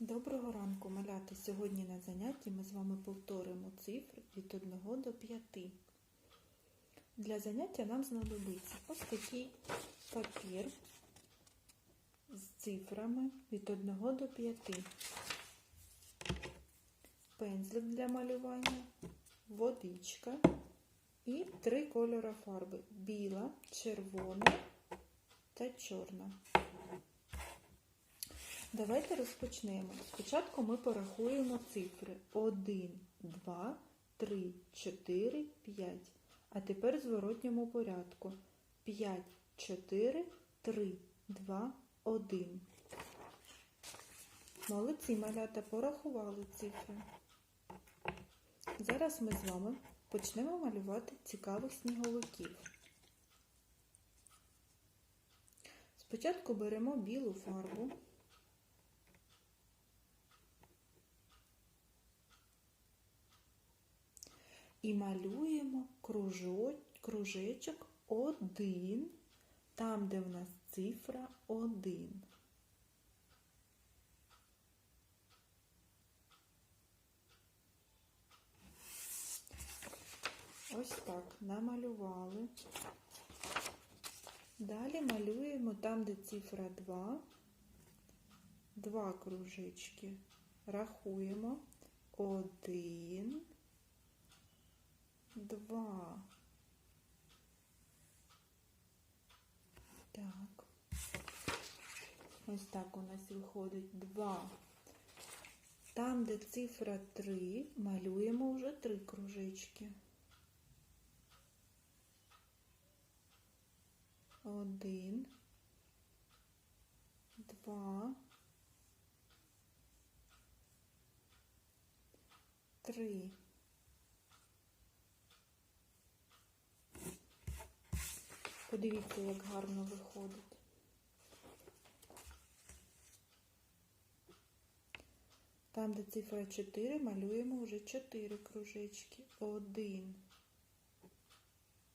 Доброго ранку, малята! Сьогодні на занятті ми з вами повторимо цифри від 1 до 5. Для заняття нам знадобиться ось такий папір з цифрами від 1 до 5, пензлик для малювання, водичка і три кольори фарби біла, червона та чорна. Давайте розпочнемо. Спочатку ми порахуємо цифри 1, 2, 3, 4, 5. А тепер в зворотньому порядку. 5, 4, 3, 2, 1. Молодці малята порахували цифри. Зараз ми з вами почнемо малювати цікавих сніговиків. Спочатку беремо білу фарбу. І малюємо кружечок один, там, де в нас цифра один. Ось так намалювали. Далі малюємо там, де цифра 2, два кружечки. Рахуємо. Один, два. Так. Ось так у нас виходить два. Там, де цифра 3, малюємо вже три кружечки. Один, два, три. Подивіться, як гарно виходить. Там, де цифра 4, малюємо вже 4 кружечки. Один,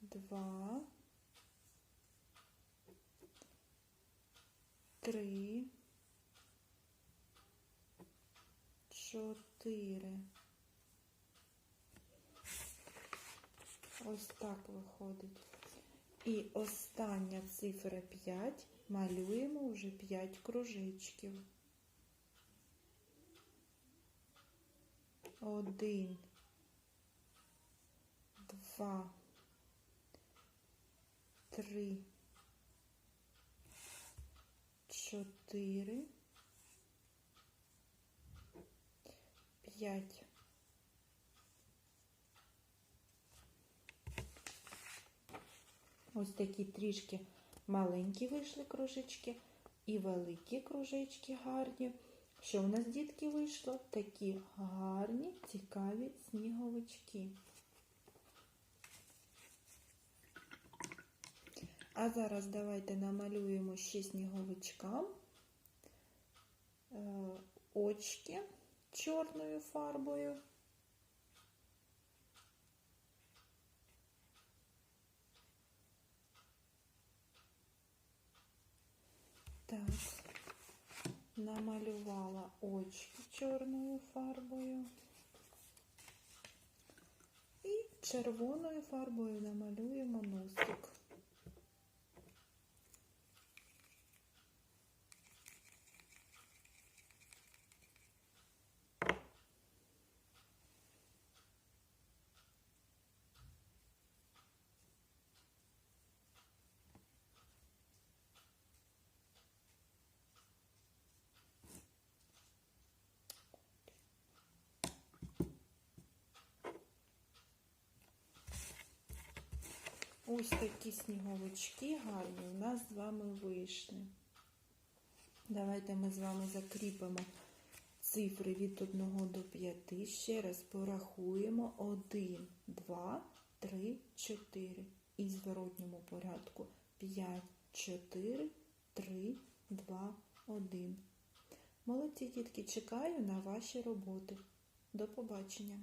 два, три, чотири. Ось так виходить. І остання цифра 5 малюємо вже 5 кружечків. Один, два, три, чотири, п'ять. Ось такі трішки маленькі вийшли кружечки і великі кружечки гарні. Що у нас, дітки, вийшло? Такі гарні, цікаві сніговички. А зараз давайте намалюємо ще сніговичкам е, очки чорною фарбою. Так, намалювала очки чорною фарбою. І червоною фарбою намалюємо носик. Ось такі сніговички гарні у нас з вами вийшли. Давайте ми з вами закріпимо цифри від 1 до 5. Ще раз порахуємо 1, 2, 3, 4. І в зворотньому порядку 5, 4, 3, 2, 1. Молодці дітки, чекаю на ваші роботи. До побачення!